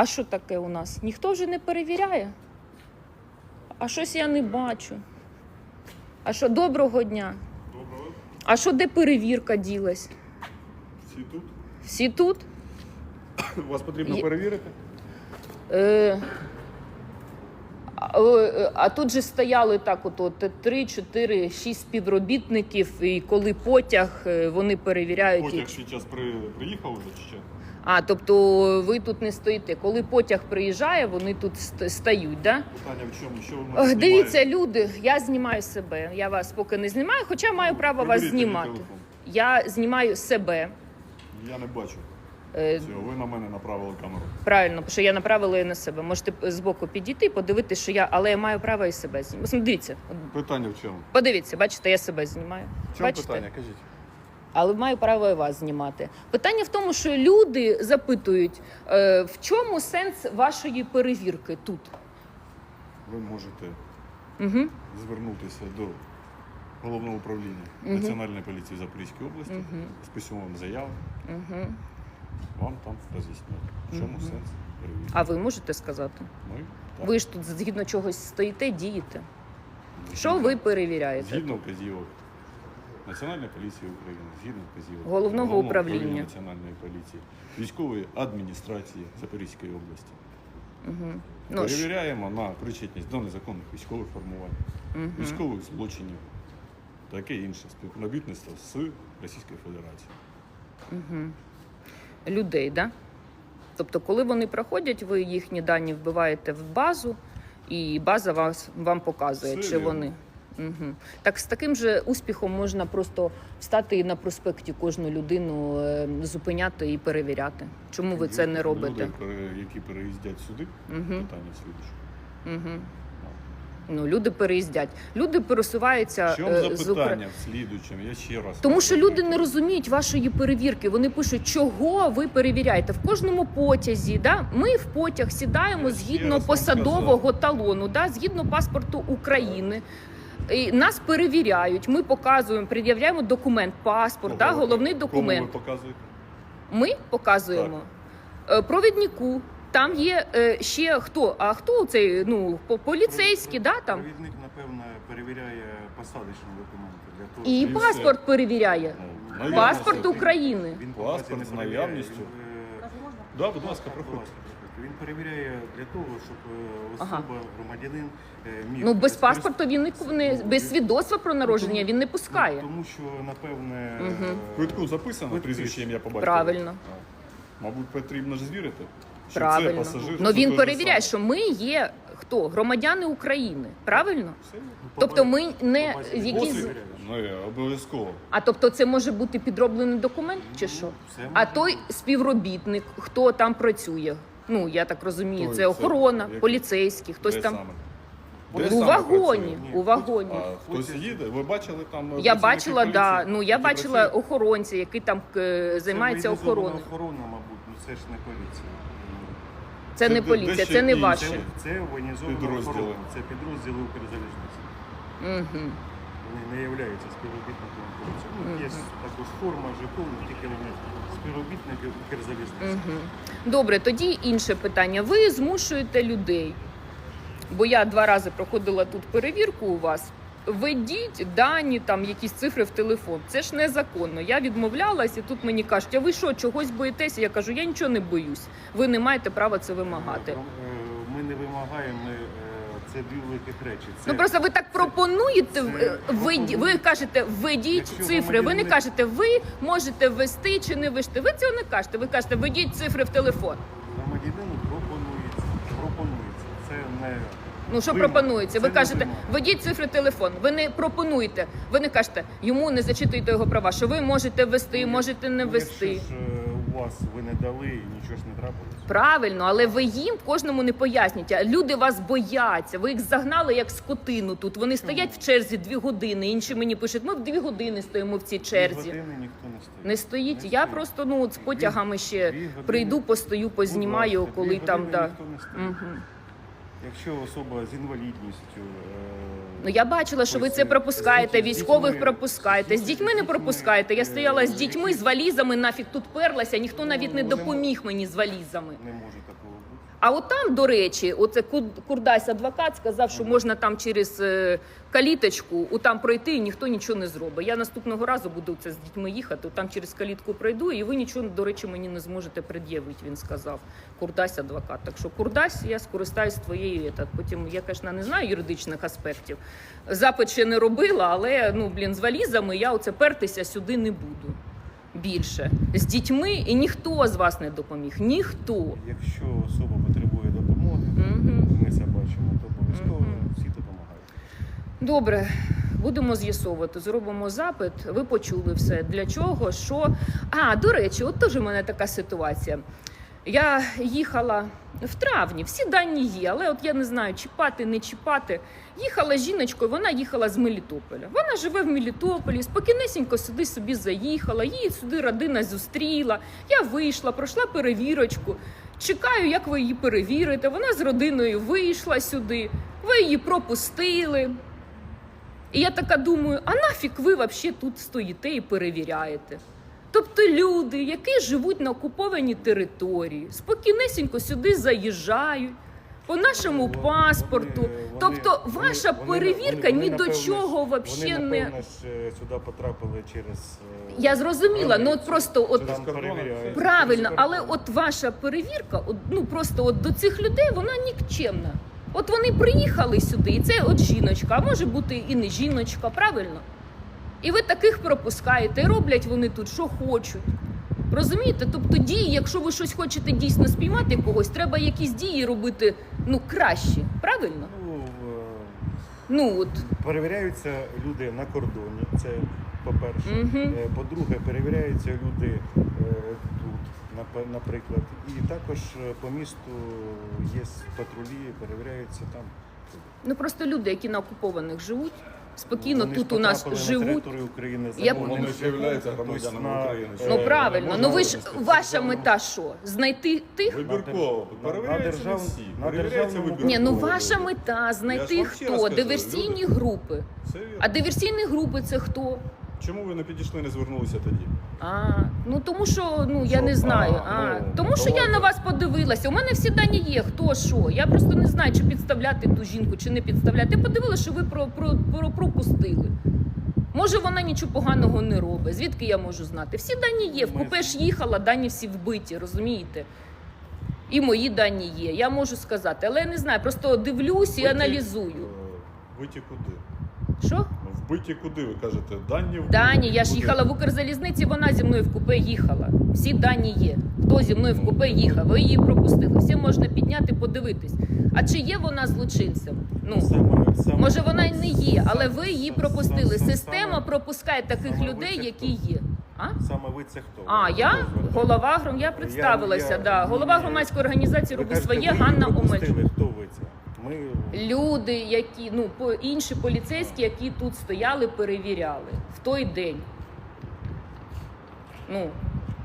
А що таке у нас? Ніхто вже не перевіряє? А щось я не бачу. А що доброго дня? Доброго. А що де перевірка ділась? Всі тут. Всі тут? Вас потрібно Є- перевірити? Е, а, е, а тут же стояли так: от, от 3, 4, 6 співробітників, і коли потяг, е, вони перевіряють. Потяг ще час при... приїхав уже чи ще? А, тобто ви тут не стоїте. Коли потяг приїжджає, вони тут стають, да? Питання в чому? Що ви мене Дивіться, люди, я знімаю себе. Я вас поки не знімаю, хоча маю право вас Приберіть знімати. телефон. Я знімаю себе. Я не бачу Е, цього. Ви на мене направили камеру. Правильно, що я направила її на себе. Можете збоку підійти, подивитися, що я, але я маю право і себе знімати. Дивіться, Питання в чому? подивіться, бачите, я себе знімаю. В чому Бачите? питання? Кажіть. Але маю право і вас знімати. Питання в тому, що люди запитують, е, в чому сенс вашої перевірки тут? Ви можете Угу. звернутися до головного управління Мгм. Національної поліції Запорізької області Мгм. з письмовим заявом. Угу. Вам там роз'яснять, в чому Мгм. сенс перевірки. А ви можете сказати? Ми так, Ви ж тут згідно чогось стоїте, дієте. Що ви перевіряєте? Згідно вказівок Національної поліції України, згідно вказівок Головного управління. Національної поліції, військової адміністрації Запорізької області. Угу. Ну, ж, Перевіряємо на причетність до незаконних військових формувань, мгм. військових злочинів, таке інше співробітництво з Російською Федерацією. Угу. Людей, да? Тобто, коли вони проходять, ви їхні дані вбиваєте в базу, і база вас, вам показує, Все чи вірно. вони. Угу. Так з таким же успіхом можна просто встати і на проспекті кожну людину е, зупиняти і перевіряти. Чому ви це не робите? Люди, які переїздять сюди, Угу. питання слідуюче. Угу. Ну, люди переїздять. Люди пересуваються В чому е, з Укра- запитання в слідучому? Я ще раз. Тому що люди не розуміють вашої перевірки. Вони пишуть, чого ви перевіряєте в кожному потязі. Да? Ми в потяг сідаємо Я ще згідно вам посадового талону, да? згідно паспорту України. І нас перевіряють. Ми показуємо, пред'являємо документ, паспорт, да? Кого ви- головний Кому документ. ви показуєте? Ми показуємо Е, провіднику. Там є е, ще хто? А хто цей ну по- поліцейський, да там Провідник, напевно, перевіряє посадочні документи для того, і І паспорт перевіряє. Ну, наявність Паспорт. України. Він Паспорт з не перевіряє, наявністю. він, е, Да, будь ласка, проходьте. Він перевіряє для того, щоб е, особа, Ага. громадянин е, міг Ну без паспорту він не не без свідоцтва про народження він не Ну, пускає. Тому що, напевне, е, Квитку записано Квитки. прізвище ім'я по батькові? Правильно. А. Мабуть, потрібно ж звірити. Що Правильно. це пасажир. Ну це він перевіряє, що ми є хто? Громадяни України. Правильно? Все. Тобто ми не якісь- Ну, я обов'язково. А тобто це може бути підроблений документ чи що? Ну, А той співробітник, хто там працює? Ну я так розумію, Той, це це охорона, який? поліцейський, хтось Де там саме? у саме вагоні. працює? У вагоні. А хтось їде? Ви бачили там? Я працівники бачила, да. Ну я які бачила працюють? охоронця, який там е, займається Це охороною. охорона, мабуть, ну це ж не поліція. Це Це не де- поліція, це не ваше. Це, це Підрозділи. охорона, це підрозділи Укрзалізниці. Угу. Вони не являються співробітниками поліції. Ну, Є також форма, жетон, тільки вони співробітники Укрзалізниці. Добре, тоді інше питання. Ви змушуєте людей, бо я два рази проходила тут перевірку у вас. Введіть дані, там якісь цифри в телефон. Це ж незаконно. Я відмовлялась, і тут мені кажуть, а ви що, чогось боїтеся? Я кажу, я нічого не боюсь. Ви не маєте права це вимагати. Е, Ми не вимагаємо, ми, це дві великих речі. Це, Ну просто ви так пропонуєте. це е, ви кажете, введіть Якщо цифри. Ви не громадянин- кажете, ви можете ввести чи не ввести. Ви цього не кажете. Ви кажете, введіть цифри в телефон. громадянину пропонується. Пропонується. Це не Ну що Вимога. пропонується? Ви Це не кажете, вимога. введіть цифри телефон. Ви не пропонуєте. Ви не кажете, йому не зачитуєте його права. Що ви можете ввести, Ну, можете не ну, ввести. Якщо ж е, вас ви не дали і нічого ж не трапилось. Правильно, але ви їм кожному не поясніть. Люди вас бояться. Ви їх загнали як скотину тут. Вони стоять в черзі дві години. Інші мені пишуть, ми в дві години стоїмо в цій Дві черзі. години ніхто не стоїть. Не стоїть. Я просто ну от з потягами ще Дві години. прийду, постою, познімаю, ласка, коли дві там години да. ніхто не стоїть. Угу. Якщо особа з інвалідністю. е, Ну я бачила, що ви це е, пропускаєте, військових пропускаєте. З дітьми не пропускаєте. Я стояла з дітьми, з валізами, нафіг тут перлася, ніхто навіть не Ну, допоміг мені з валізами. Не може такого. А от там, до речі, оце Курдась адвокат сказав, що можна там через е, каліточку там пройти, і ніхто нічого не зробить. Я наступного разу буду це з дітьми їхати. Там через калітку пройду, і ви нічого, до речі, мені не зможете пред'явити. Він сказав. Курдась адвокат. Так що Курдась, я скористаюсь твоєю. етат. Потім я, звісно, не знаю юридичних аспектів. Запит ще не робила, але ну блін, з валізами я оце пертися сюди не буду. Більше з дітьми, і ніхто з вас не допоміг. Ніхто. Якщо особа потребує допомоги, угу. ми це бачимо, то обов'язково угу. всі допомагають. Добре, будемо з'ясовувати. Зробимо запит. Ви почули все. Для чого? Що? А, до речі, от теж у мене така ситуація. Я їхала в травні, всі дані є, але от я не знаю, чіпати, не чіпати. Їхала жіночкою, вона їхала з Мелітополя. Вона живе в Мелітополі, спокійнесенько сюди собі заїхала, її сюди родина зустріла. Я вийшла, пройшла перевірочку. Чекаю, як ви її перевірите. Вона з родиною вийшла сюди, ви її пропустили. І я така думаю, а нафіг ви взагалі тут стоїте і перевіряєте? Тобто люди, які живуть на окупованій території, спокійнесенько сюди заїжджають по нашому паспорту. вони- тобто вони- ваша вони- перевірка вони, ні до напевно, чого взагалі не. е, сюди потрапили через... е, Я зрозуміла, ну от просто от Правильно, але от ваша перевірка, от, ну просто от до цих людей вона нікчемна. От вони приїхали сюди, і це от жіночка, а може бути і не жіночка, правильно? І ви таких пропускаєте, і роблять вони тут, що хочуть. Розумієте? Тобто дії, якщо ви щось хочете дійсно спіймати когось, треба якісь дії робити ну кращі, правильно? Ну, е, Ну от перевіряються люди на кордоні, це по-перше. Мгм. Е, По-друге, перевіряються люди е, тут, наприклад. І також е, по місту є патрулі, перевіряються там. ну просто люди, які на окупованих живуть, спокійно Вони ж тут у нас потрапили на живуть. територію України Я- законним Вони ж являються шляхом, громадянами тобто на, України. е, Ну правильно, можна ну ви ж вивести ваша державну- мета що? Знайти тих, Вибірково. На- на не держав- всі. на Перевіряються державному- вибірково. Ні, ну ваша мета Я знайти вам ще раз хто? кажу, Диверсійні групи. Це вірно. А диверсійні групи це хто? Чому ви не підійшли, не звернулися тоді? А, ну тому що ну я Що? не знаю. А, А, ну, тому що я давайте. на вас подивилася. У мене всі дані є. Хто що? Я просто не знаю, чи підставляти ту жінку, чи не підставляти. Я подивилася, що ви про, про, про пропустили. Може, вона нічого поганого не робить. Звідки я можу знати? Всі дані є. В Ми- купе ж їхала, дані всі вбиті, розумієте? І мої дані є. Я можу сказати, але я не знаю. Просто дивлюсь і Вбиті, аналізую. е, куди? Що? Вбиті куди? Ви кажете, дані вбиті. Дані, я ж Куди? їхала в Укрзалізниці, вона зі мною в купе їхала. Всі дані є. Хто зі мною в купе їхав? Ви її пропустили. Всі можна підняти, подивитись. А чи є вона злочинцем? Ну Саме- саме- може вона й не є, але ви її пропустили. саме- Система пропускає таких саме людей, які є. А? Саме ви це хто? А, я голова гром, я представилася. я- да. Голова громадської організації Ви роби кажете, своє Ганна. Омельчук. Хто ви це? Ми Люди, які ну по інші поліцейські, які тут стояли, перевіряли в той день. Ну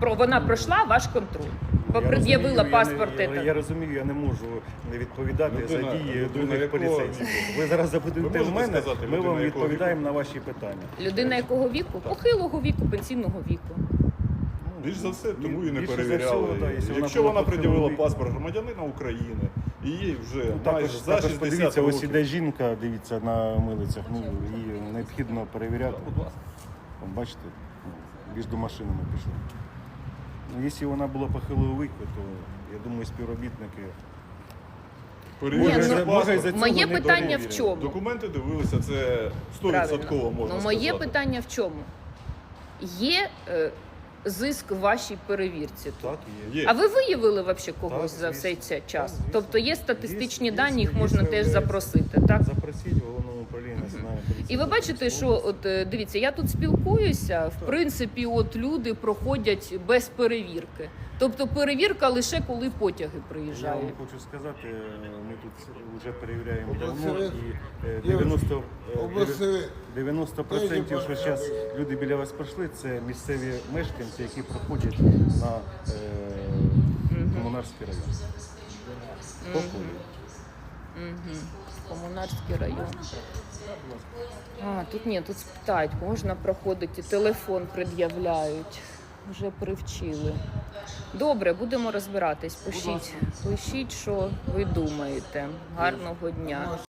про вона пройшла ваш контроль, бо пред'явила розумію, я паспорт. Я, я розумію, я не можу не відповідати Людина- за дії других поліцейських. Ви зараз запитуєте в мене, сказати, ми людина вам відповідаємо віку? на ваші питання. Людина якого віку? Похилого віку, пенсійного віку. Ну, Більш за все, тому і не перевіряли. всього, да, якщо Якщо вона пред'явила паспорт громадянина України, і їй вже Ну, майже також, за також 60 подивіться, ось іде жінка, дивіться на милицях, ну її необхідно перевіряти. Будь ласка. От Бачите, між до машини ми пішли. Ну, якщо вона була похилого віку, то я думаю, співробітники. Перевірили Ні, ну, може, за цього Моє не питання в чому? Документи дивилися, це 100% Правильно. можна Ну, моє сказати. питання в чому? Є е, зиск в вашій перевірці тут? Так, є. Є. А ви виявили вообще когось Так, за звісно. цей цей час? Так, звісно. Тобто є статистичні Є- дані, їх є- можна є теж СВС. запросити, так? Запросіть в головному управлінні національної поліції. І ви бачите, що от е, дивіться, я тут спілкуюся. В принципі, от люди проходять без перевірки. Тобто перевірка лише коли потяги Я вам хочу сказати, ми тут вже перевіряємо давно і е, 90, е, Обласові 90% що зараз люди біля вас пройшли, це місцеві мешканці, які проходять на е, комунарський район. Угу. Комунарський район. А, тут ні, тут спитають, можна проходити, телефон пред'являють. вже привчили. Добре, будемо розбиратись. Пишіть, пишіть, що ви думаєте. Гарного дня.